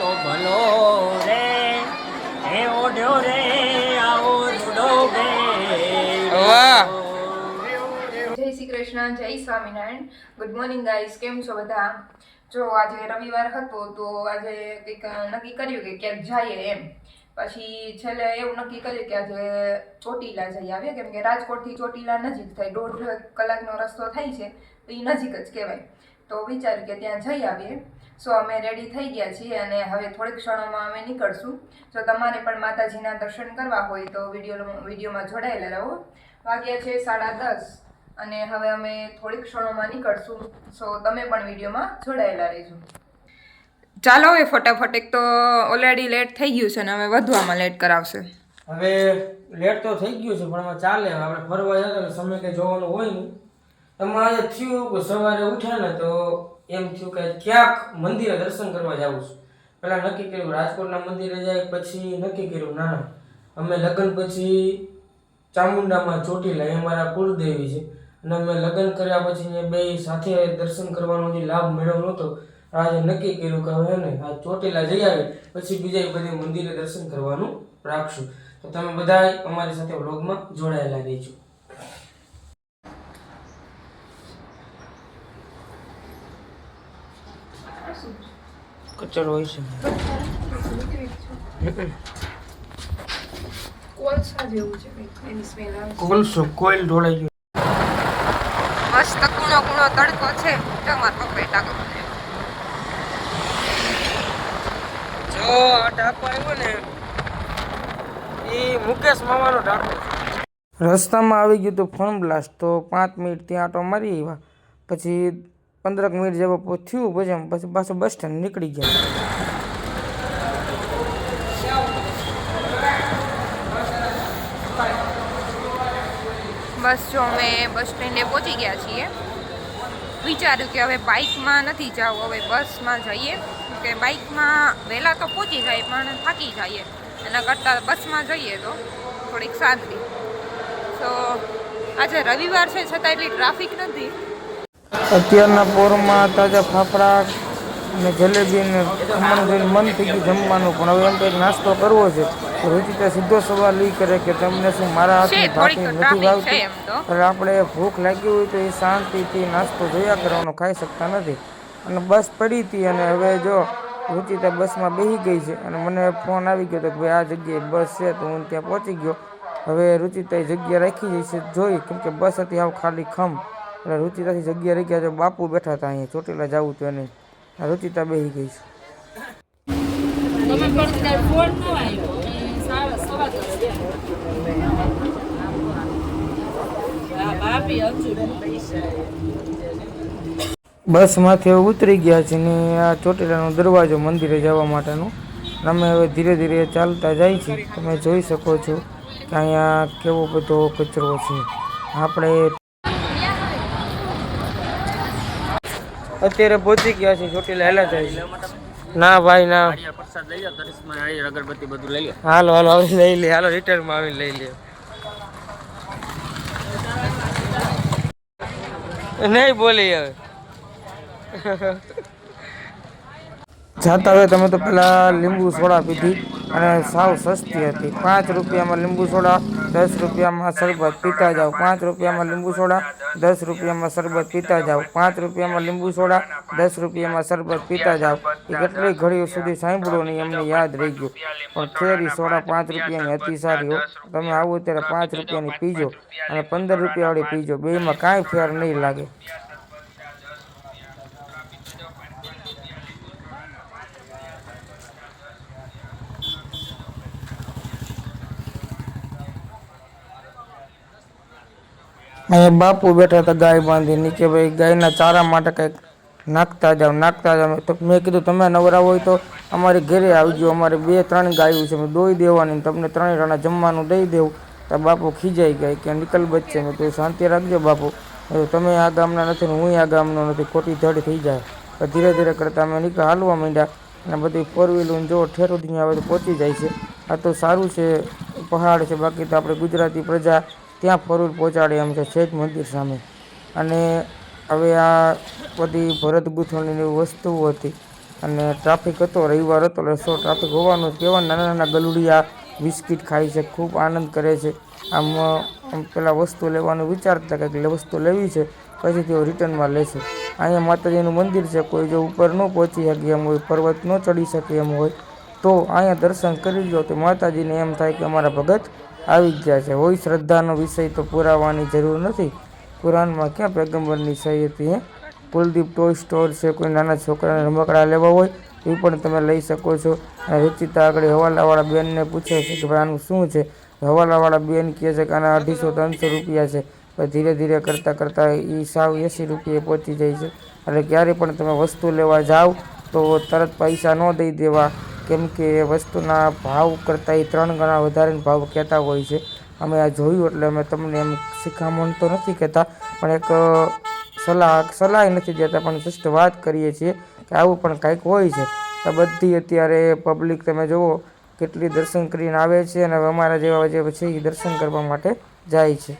તો ભલો રે હે ઓઢ્યો રે આવો રૂડો બે વાહ. જય શ્રી કૃષ્ણ જય સ્વામિનારાયણ. ગુડ મોર્નિંગ ગાઈસ કેમ છો બધા? જો આજે રવિવાર હતો તો આજે કંઈક નક્કી કર્યું કે ક્યાંક જઈએ એમ. પછી છેલ્લે એવું નક્કી કર્યું કે આજે ચોટીલા જઈ આવીએ કેમ કે રાજકોટથી ચોટીલા નજીક થાય દોઢ કલાકનો રસ્તો થાય છે તો એ નજીક જ કહેવાય. તો વિચાર્યું કે ત્યાં જઈ આવીએ. સો અમે રેડી થઈ ગયા છીએ અને હવે થોડીક ક્ષણોમાં અમે નીકળશું. જો તમારે પણ માતાજીના દર્શન કરવા હોય તો વીડિયો વિડીયોમાં જોડાયેલા રહો. વાગ્યા છે સાડા દસ અને હવે અમે થોડીક ક્ષણોમાં નીકળશું. સો તમે પણ વિડીયોમાં જોડાયેલા રહેજો. ચાલો હવે ફટાફટ, એક તો ઓલરેડી લેટ થઈ ગયું છે ને હવે વધવામાં લેટ કરાવશે. હવે લેટ તો થઈ ગયું છે, પણ હવે ચાલે. આપણે ફરવા જતા સમય કે જોવાનું હોય નહીં. તમારે થયું સવારે ઉઠ્યા ને તો એમ થયું કે ક્યાંક મંદિરે દર્શન કરવા જાઉં છું. પહેલાં નક્કી કર્યું રાજકોટના મંદિરે જાય, પછી નક્કી કર્યું ના ના અમે લગ્ન પછી ચામુંડામાં ચોટીલા એ અમારા કુળદેવી છે. અને અમે લગ્ન કર્યા પછી બે સાથે દર્શન કરવાનો લાભ મેળવ્યો નહોતો. આજે નક્કી કર્યું કે હવે ને, આ ચોટીલા જઈ આવી પછી બીજા બધી મંદિરે દર્શન કરવાનું રાખશું. તો તમે બધા અમારી સાથે વ્લોગમાં જોડાયેલા રહેજો. કચરો હોય છે. કોલસા કોઈલ ઢોળાઈ ગયો. મસ્ત કૂણો કૂણો તડકો છે. તમાર પપૈટા કરો જો આ ટાંકો આવ્યો ને એ મુકેશ મામાનો ટાંકો રસ્તામાં આવી ગયું હતું ફોન બ્લાસ્ટ તો પાંચ મિનિટ ત્યાં આટો મારી આવ્યા. પછી પંદરક મિનિટ જેવો થયું પછી પછી પાછું બસ સ્ટેન્ડ નીકળી ગયા. બસ જો અમે બસ સ્ટેન્ડે પહોંચી ગયા છીએ. વિચાર્યું કે હવે બાઇકમાં નથી જવું, હવે બસમાં જઈએ. કે બાઇકમાં વહેલા તો પહોંચી જાય પણ થાકી જઈએ. એના કરતાં બસમાં જઈએ તો થોડીક શાંતિ. તો આજે રવિવાર છે, છતાં એટલી ટ્રાફિક નથી. અત્યારના પોરમાં તાજા ફાફડા અને જલેબી ને ખમણ જોઈને મન થઈ ગયું જમવાનું. પણ હવે એમ કંઈક નાસ્તો કરવો છે. તો રુચિતા સીધો સવાલ એ કરે કે તમને શું મારા હાથની ભાખરી નથી ભાવતી? પણ આપણે ભૂખ લાગી હોય તો એ શાંતિથી નાસ્તો જોયા કરવાનો ખાઈ શકતા નથી. અને બસ પડી હતી અને હવે જો રુચિતા બસમાં બેસી ગઈ છે. અને મને ફોન આવી ગયો તો કે ભાઈ આ જગ્યાએ બસ છે તો હું ત્યાં પહોંચી ગયો. હવે રુચિતાએ જગ્યા રાખી છે જોઈ કેમ કે બસ હતી આવ ખાલી ખમ. એટલે રુચિતાથી જગ્યા રહી ગયા બાપુ બેઠા હતા અહીંયા. ચોટીલા જવું તો એને. રુચિતા બેસી ગઈ છે. બસમાંથી હવે ઉતરી ગયા છે ને આ ચોટીલાનો દરવાજો મંદિરે જવા માટેનો. અમે હવે ધીરે ધીરે ચાલતા જાય છે. તમે જોઈ શકો છો કે અહીંયા કેવો બધો કચરો છે. આપણે અત્યારે પહોંચી ગયા છે ચોટીલા હેલા જાય ના ભાઈ, ના. અગરબત્તી બધું લઈ લે હાલો હાલો હવે લઈ લે, હાલો રિટર્નમાં આવીને લઈ લે. નહીં બોલી હવે. જાતા હવે તમે તો પેલા લીંબુ સોડા પીધી. અને સાવ સસ્તી હતી. પાંચ રૂપિયામાં લીંબુ સોડા, દસ રૂપિયામાં શરબત પીતા જાઓ. પાંચ રૂપિયામાં લીંબુ સોડા, દસ રૂપિયામાં શરબત પીતા જાઓ. પાંચ રૂપિયામાં લીંબુ સોડા, દસ રૂપિયામાં શરબત પીતા જાઓ. એ કેટલી ઘડીઓ સુધી સાંભળો નહીં અમને યાદ રહી ગયું. પણ ફેરી સોડા પાંચ રૂપિયાની હતી સારી હો. તમે આવો ત્યારે પાંચ રૂપિયાની પીજો અને પંદર રૂપિયાવાળી પીજો. બેમાં કાંઈ ફેર નહીં લાગે. અહીંયા બાપુ બેઠા હતા ગાય બાંધીને. કે ભાઈ, ગાયના ચારા માટે કંઈક નાખતા જાઓ નાખતા જાઓ. તો મેં કીધું, તમે નવરા હોય તો અમારી ઘરે આવજો. અમારે બે ત્રણ ગાયું છે, મેં દોઈ દેવાની તમને ત્રણેય જણા જમવાનું દઈ દેવું. તો બાપુ ખીજાઈ ગયા. કે નિકલ બચ્ચે. મેં તો શાંતિ રાખજો બાપુ. તમે આ ગામના નથી ને હું આ ગામનો નથી. ખોટી ધડ થઈ જાય. તો ધીરે ધીરે કરતાં અમે નીકળ હાલવા માંડ્યા અને બધી ફોર વ્હીલર જો ઠેર સુધી આવે તો પહોંચી જાય છે. આ તો સારું છે, પહાડ છે, બાકી તો આપણે ગુજરાતી પ્રજા ત્યાં ફરૂર પહોંચાડે એમ છે છેજ મંદિર સામે. અને હવે આ બધી ભરત ગૂંથણીની વસ્તુઓ હતી. અને ટ્રાફિક હતો, રવિવાર હતો, એટલે સો ટ્રાફિક હોવાનું કહેવાય. નાના નાના ગલુડિયા, બિસ્કિટ ખાય છે, ખૂબ આનંદ કરે છે. આમ આમ પેલા વસ્તુ લેવાનું વિચારતા કે વસ્તુ લેવી છે, પછી તેઓ રિટર્નમાં લેશે અહીંયા માતાજીનું મંદિર છે, કોઈ જો ઉપર ન પહોંચી શકે, એમ હોય, પર્વત ન ચડી શકે એમ હોય, તો અહીંયા દર્શન કરી લો તો માતાજીને એમ થાય કે અમારા ભગત આવી ગયા છે. હોય શ્રદ્ધાનો વિષય તો પુરાવાની જરૂર નથી. કુરાનમાં ક્યાં પેગમ્બરની સહી હતી એ કુલદીપ ટોય સ્ટોર છે, કોઈ નાના છોકરાને રમકડા લેવા હોય, એ પણ તમે લઈ શકો છો. અને રૂચિતા આગળ હવાલાવાળા બેનને પૂછે છે કે ભાઈ આનું શું છે? હવાલાવાળા બેન કહે છે કે, આના અઢીસો ત્રણસો રૂપિયા છે. ધીરે ધીરે કરતાં કરતાં એ સાવ એંસી રૂપિયે પહોંચી જાય છે. એટલે ક્યારે પણ તમે વસ્તુ લેવા જાઓ, તો તરત પૈસા ન દઈ દેવા. કેમ કે એ વસ્તુના ભાવ કરતાં એ ત્રણ ગણા વધારે ભાવ કહેતા હોય છે. અમે આ જોયું એટલે અમે તમને એમ શિખામણ તો નથી કહેતા, પણ એક સલાહ સલાહ નથી દેતા, પણ જસ્ટ વાત કરીએ છીએ કે આવું પણ કાંઈક હોય છે. તો બધી અત્યારે પબ્લિક તમે જુઓ, કેટલી દર્શન કરીને આવે છે અને અમારા જેવા જે છે એ દર્શન કરવા માટે જાય છે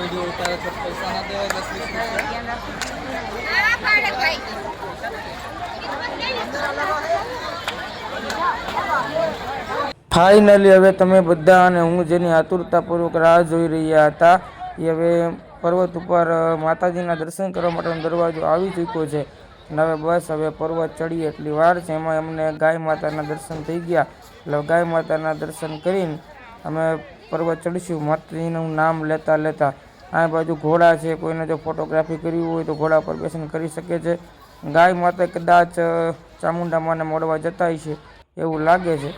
વીડિયો ઉતારે તો પૈસા ના દેવાય દસ વીસ રૂપિયા ફાઇનલી હવે તમે બધા અને હું જેની આતુરતાપૂર્વક રાહ જોઈ રહ્યા હતા, એ હવે પર્વત ઉપર માતાજીના દર્શન કરવા માટેનો દરવાજો આવી ચૂક્યો છે. અને હવે બસ, હવે પર્વત ચડીએ એટલી વાર છે, એમાં અમને ગાય માતાના દર્શન થઈ ગયા. એટલે ગાય માતાના દર્શન કરીને અમે પર્વત ચડીશું. માતાજીનું નામ લેતા લેતા. આ બાજુ ઘોડા છે, કોઈને જો ફોટોગ્રાફી કરવી હોય તો ઘોડા પર બેસીને કરી શકે છે. ગાય માતા કદાચ ચામુંડા મળવા જતા છે એવું લાગે છે.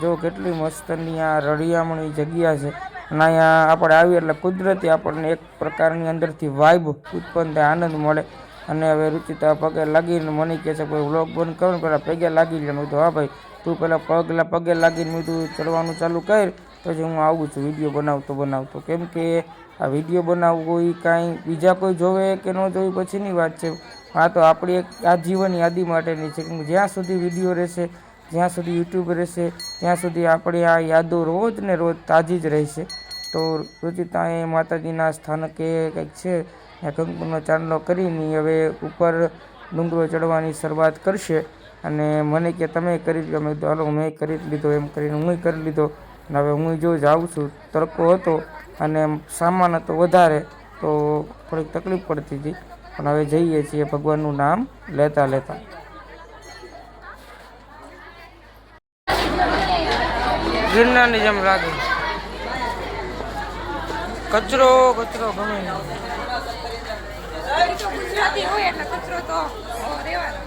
જો કેટલી મસ્તની આ રળિયામણી જગ્યા છે. અને અહીંયા આપણે આવીએ એટલે કુદરતી આપણને એક પ્રકારની અંદરથી વાઇબ ઉત્પન્ન થાય, આનંદ મળે. અને હવે રુચિતા પગે લાગીને મને કહે છે, ભાઈ વ્લોગ બંધ કરો ને પહેલાં પગે લાગી લે મેં હા ભાઈ, તું પહેલાં પગલા પગે લાગીને મેં તું ચડવાનું ચાલુ કર, પછી હું આવું છું વીડિયો બનાવતો બનાવતો. કેમ કે આ વીડિયો બનાવવો એ કાંઈ, બીજા કોઈ જોવે કે ન જોવે, પછીની વાત છે. આ તો આપણી એક આજીવન યાદી માટેની છે, કે જ્યાં સુધી વીડિયો રહેશે જ્યાં સુધી યુટ્યુબ રહેશે, ત્યાં સુધી આપણી આ યાદો રોજ ને રોજ તાજી જ રહેશે. તો રુચિતાએ માતાજીના સ્થાનકે કંઈક છે? ત્યાં કંકુનો ચાંદલો કરીને હવે ઉપર ડુંગરો ચડવાની શરૂઆત કરશે. અને મને કે તમે કરી લો. મેં કીધું, હાલો, મેં કરી લીધો. એમ કરીને હું કરી લીધો. અને હવે હું જો જાઉં છું, તડકો હતો અને સામાન હતો વધારે, તો થોડીક તકલીફ પડતી હતી. પણ હવે જઈએ છીએ ભગવાનનું નામ લેતા લેતા. ગિરનારની જેમ લાગે. કચરો કચરો ગમે ગુજરાતી હોય એટલે કચરો તો રહેવાનો.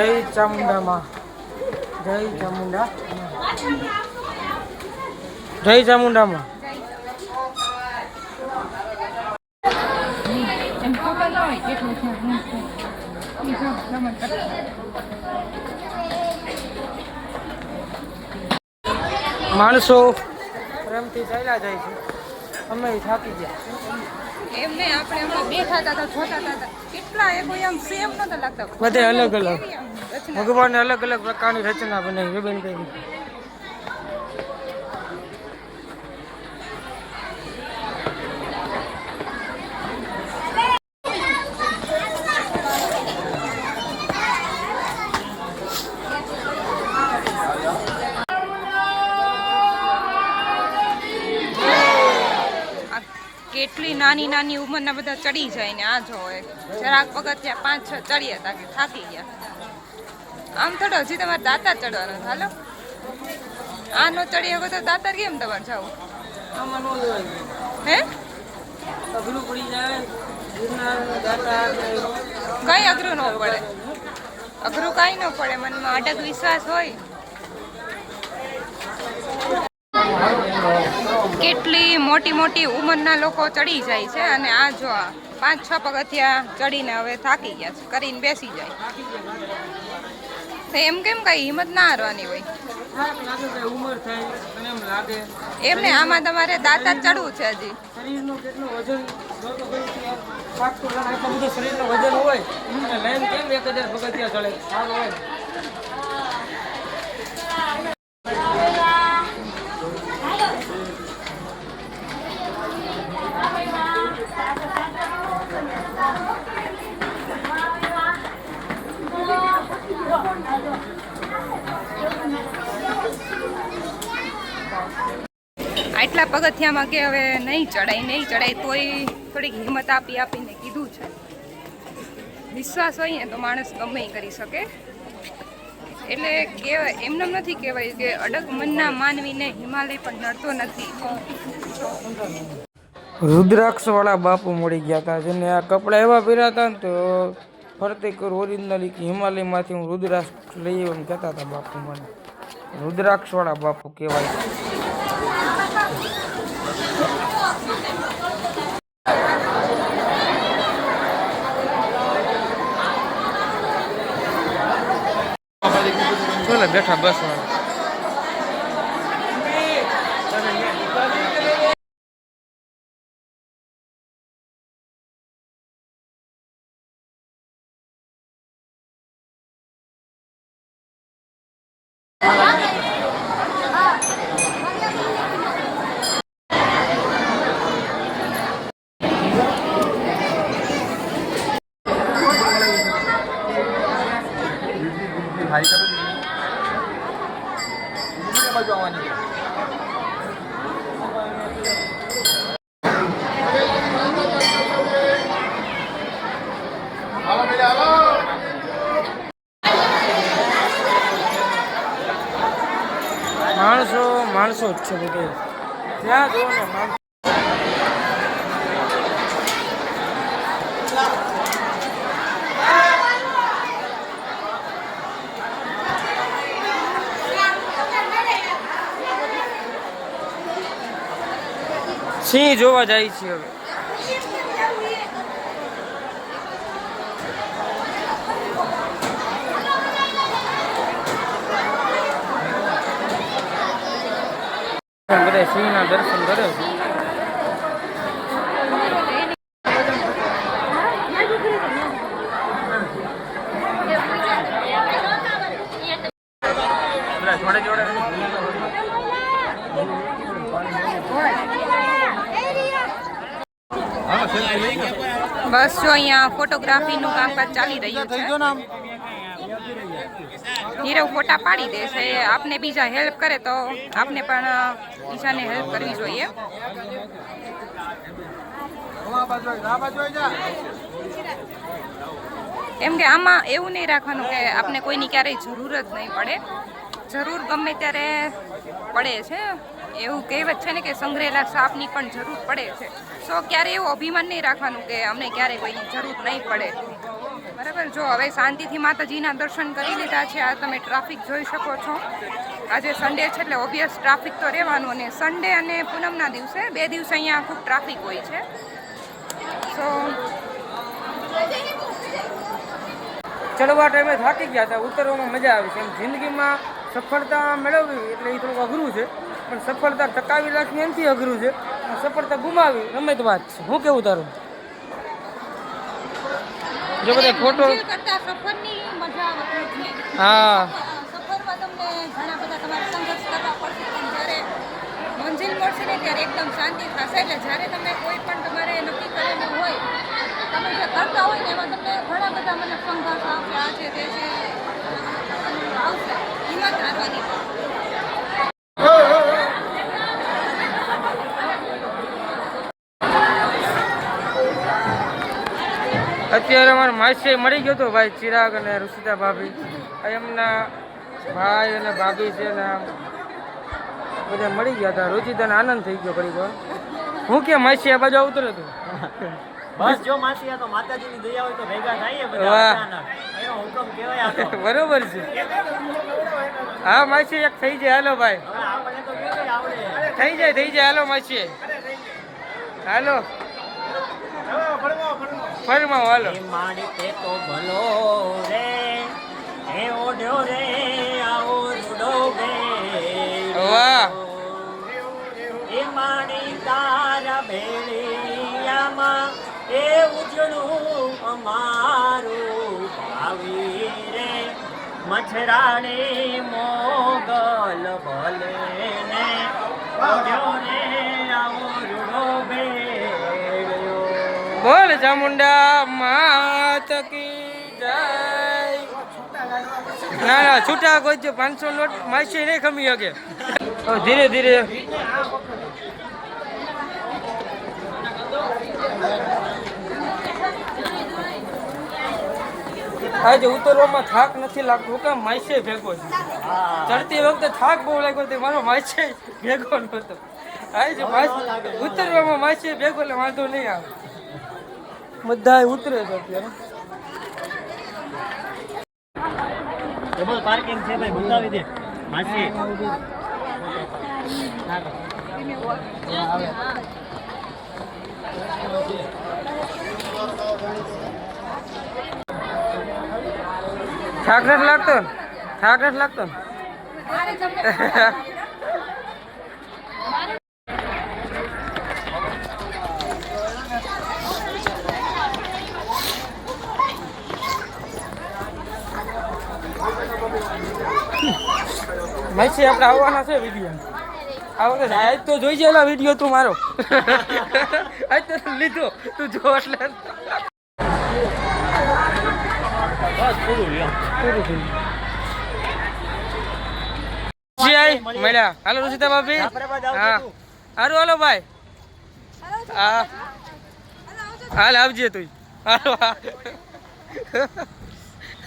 જય ચામુંડામાં જય ચામુંડા. જય ચામુંડામાં. માણસો પ્રેમથી ચાલ્યા જાય છે. અમે થાકી ગયા. એમને આપણે હમણાં બેઠા હતા જોતા હતા. કેટલા એ કોઈ આમ સેમ નતા લાગતા. બધે અલગ અલગ. ભગવાને અલગ અલગ પ્રકારની રચના બનાવી આ કેટલી નાની નાની ઉંમરના બધા ચડી જાય ને આ જો જરાક પગથિયા પાંચ છ ચડ્યા હતા કે થાકી ગયા. આમ ચડો હજી તમારે દાતા ચડવાનો હાલો. આ નો ચડી શકો તો દાતાર કેમ તમારે જવું? હે? અઘરું પડી જાય કઈ અઘરું ન પડે? અઘરું કાંઈ ન પડે મનમાં અટક વિશ્વાસ હોય. કેટલી મોટી મોટી ઉંમરના લોકો ચડી જાય છે અને આ જો પાંચ છ પગથિયા ચડીને હવે થાકી ગયા છે કરીને બેસી જાય. એમ કેમ કઈ હિંમત ના હારવાની હોય? એમ ને એમને આમાં તમારે દાંતા ચડવું છે હજી. શરીરનું કેટલું વજન કેમ એક હજાર પગથિયા ચડે? હોય. આટલા પગથિયામાં કે હવે નહીં ચડાય નહીં ચડાય, તોય થોડીક હિંમત આપી આપીને કીધું છે. વિશ્વાસ હોય તો માણસ ગમે કરી શકે. એટલે કહેવાય એમને નથી કહેવાય કે અડગ મનના માનવીને હિમાલય પણ નડતો નથી. રુદ્રાક્ષ વાળા બાપુ મળી ગયા હતા જેને આ કપડા એવા પહેર્યા હતા ને તો ફરતે કરું ઓરિજિનલી હિમાલયમાંથી હું રુદ્રાક્ષ લઈ એમ કહેતા હતા બાપુ મને. રુદ્રાક્ષ વાળા બાપુ કહેવાય. બેઠા બસ વાળા માણસો માણસો જ છે બધે ત્યાં જુઓ ને માણસો સિંહ જોવા જાય છે હવે. બધા સિંહના દર્શન કરે છે. બસ જો અહીંયા ફોટોગ્રાફીનું કામકાજ ચાલી રહ્યું છે. નીરવ ફોટા પાડી દે છે. આપને બીજા હેલ્પ કરે તો આપને પણ બીજાને હેલ્પ કરવી જોઈએ. એમ કે આમાં એવું નહીં રાખવાનું કે આપને કોઈની ક્યારેય જરૂર જ નહીં પડે. જરૂર ગમે ત્યારે પડે છે. એવું કહેવત છે ને કે સંગ્રહેલા સાપની પણ જરૂર પડે છે. સો ક્યારે એવું અભિમાન નહીં રાખવાનું કે અમને ક્યારે કોઈની જરૂર નહીં પડે. બરાબર? જો હવે શાંતિથી માતાજીના દર્શન કરી લીધા છે. આ તમે ટ્રાફિક જોઈ શકો છો. આજે સન્ડે છે એટલે ઓબ્વિયસ ટ્રાફિક તો રહેવાનું અને સન્ડે અને પૂનમના દિવસે બે દિવસે અહીંયા ખૂબ ટ્રાફિક હોય છે. સો ચડવા ટાઈમે થાકી ગયા હતા. ઉતરવામાં મજા આવી છે. એમ જિંદગીમાં સફળતા મેળવવી એટલે એ થોડુંક અઘરું છે. પણ સફળતા ટકાવી રાખવી એમથી અઘરું છે. સફળતા ગુમાવી રમત વાત છે. હું કેવું તારું? જો બધા ફોટો હા. મંજિલ મળશે ને ત્યારે એકદમ શાંતિ થશે. એટલે જ્યારે તમે કોઈ પણ તમારે નક્કી કરેલું હોય તમે જે કરતા હોય ને એમાં તમને ઘણા બધા મને સંઘર્ષ આવશે આ છે તે છે આવશે. હિંમત હારવાની. અત્યારે અમારે માસે મળી ગયો હતો ભાઈ ચિરાગ અને ઋષિતા ભાભી. એમના ભાઈ અને ભાભી છે ને બધા મળી ગયા હતા. રુચિતાને આનંદ થઈ ગયો ઘડીક હું કે માસી આ બાજુ આવતો હતો બસ જો માસી આ તો માતાજીની દયા હોય તો ભેગા થઈએ બધા વાહ. અચાનક. એનો હુકમ કહેવાય આ તો. બરોબર છે. હા માસી એક થઈ જાય. હાલો ભાઈ. આપણે તો આવડે. થઈ જાય થઈ જાય. હાલો માસી. હાલો. ફરમાવો હાલો. એ માડી તે તો ભલો રે એ ઓઢ્યો રે આવો રૂડો બે વાહ. એ માડી તારા ભેળિયામાં એ ઉજળું અમારું ભાવી રે. મછરાડે મોગલ ભલે ને ઓઢ્યો રે આવો રૂડો ભેળ્યો બોલ ચામુંડા માત કી જય. ના ના, છૂટા કોઈ જો પાંચસો નોટ માસી નહીં ખમી શકે. ધીરે ધીરે. આજે ઉતરવામાં થાક નથી લાગતો. કેમ માસે ભેગો છે. ચડતી વખતે થાક બહુ લાગ્યો તે મારો માસે ભેગો નહોતો. આજે ઉતરવામાં માસે ભેગો એટલે વાંધો નહીં આવે. બધા ઉતરે છે અત્યારે. પાર્કિંગ છે ભાઈ બતાવી દે. માસી. થાક નથી લાગતો? થાક નથી લાગતો? ને? આપણે આવવાના છે વીડિયો આવો તો આજ તો જોઈ જેલા વીડિયો તું મારો. આજ તો લીધો. તું જો એટલે. બસ પૂરું લ્યો પૂરું થઈ જી આઈ મળ્યા. હાલો રુચિતા ભાભી. હા. હારું હાલો ભાઈ. હા. હાલ આવજે તું હાલો.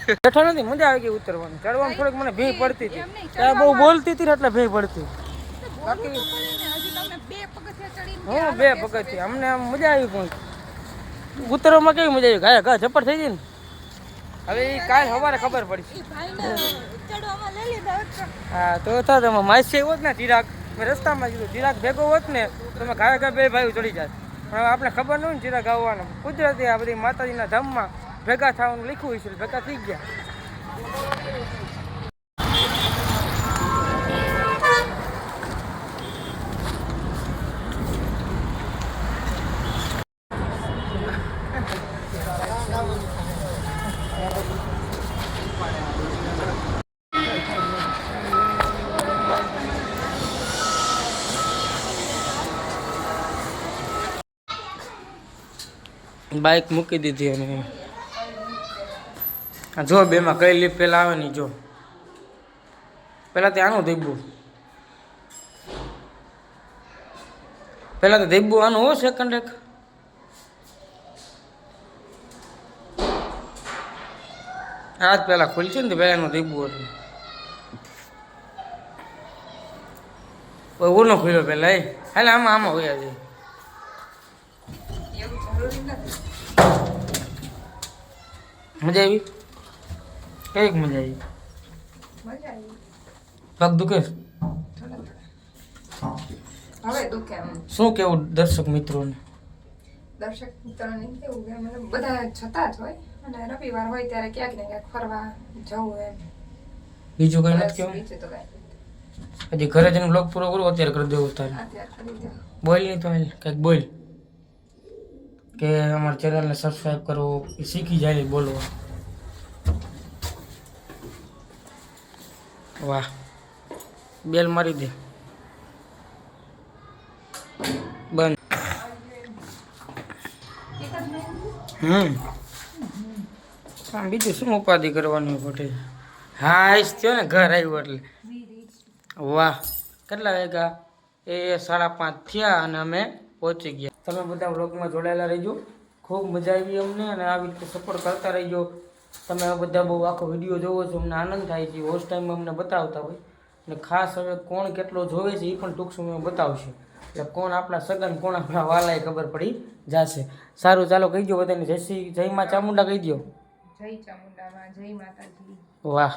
બેઠો નથી મજા આવી ગઈ ઉતરવાની. ચડવામાં થોડીક મને ભીડ પડતી હતી. ત્યાં બહુ બોલતી હતી એટલે ભીડ પડતી. બાકી હું બે પગથિયા? અમને આમ મજા આવી પણ. ઉતરવામાં કેવી મજા આવી? ગાય ગા ઝપટ થઈ ગઈ ને? હવે એ કાલ સવારે ખબર પડી. હા તો હતા તમે માસી હોત ને ચિરાગ. મેં રસ્તામાં કીધું ચિરાગ ભેગો હોત ને તમે ઘાય ઘા બે ભાઈઓ ચડી જાય પણ આપણે ખબર ન હોય ને ચિરાગ આવવાનું. કુદરતી આ બધી માતાજીના ધામમાં ભેગા થવાનું લખ્યું છે ભેગા થઈ ગયા બાઇક મૂકી દીધી અને આ જો બેમાં કઈ લીપ પહેલાં આવે નહીં જો. પહેલાં તે આનું ધીબું. પહેલાં તો ધીબું આનું હો સેકન્ડ એક. આજ પહેલાં ખુલશે ને તો પહેલાં એનું ધીબું હતું. ઓનો ખુલ્યો પહેલાં એ. હાલે આમાં આમાં હોય નથી. મજા આવી? કંઈક મજા આવી પગ દુખે હવે દુખે શું કેવું દર્શક મિત્રોને? દર્શક મિત્રોને કેવું કે મને બધા છતાં જ હોય. અને રવિવાર હોય ત્યારે ક્યાંક ને ક્યાંક ફરવા જવું એમ. બીજું કઈ નથી કેવું? બીજું તો કઈ હજી ઘરે જઈને બ્લોગ પૂરો કરો અત્યારે કરી દેવું તારે. બોલ નહીં તો કંઈક બોલ. કે અમારા ચેનલને સબસ્ક્રાઈબ કરો શીખી જાય બોલવા. વાહ. બેલ મારી દે. બંધ. હમ. બીજું શું ઉપાધિ કરવાની ખોટી હા આઈશ થયો ને ઘર આવ્યું એટલે. વાહ. કેટલા વાગ્યા? એ સાડા પાંચ થયા અને અમે પહોંચી ગયા. તમે બધા વ્લોગમાં જોડાયેલા રહેજો. ખૂબ મજા આવી અમને અને આવી રીતે સપોર્ટ કરતા રહેજો. તમે બધા બહુ આખો વીડિયો જોવો છો અમને આનંદ થાય છે હોસ્ટ ટાઈમ અમને બતાવતા હોય. અને ખાસ હવે કોણ કેટલો જોવે છે એ પણ ટૂંક સમયમાં બતાવશે. એટલે કોણ આપણા સગન કોણ આપણા વાલાએ ખબર પડી જશે. સારું ચાલો કહી દો બધાને. જય શ્રી જય માં ચામુંડા કહી દો જય ચામુંડા જય માતાજી. વાહ.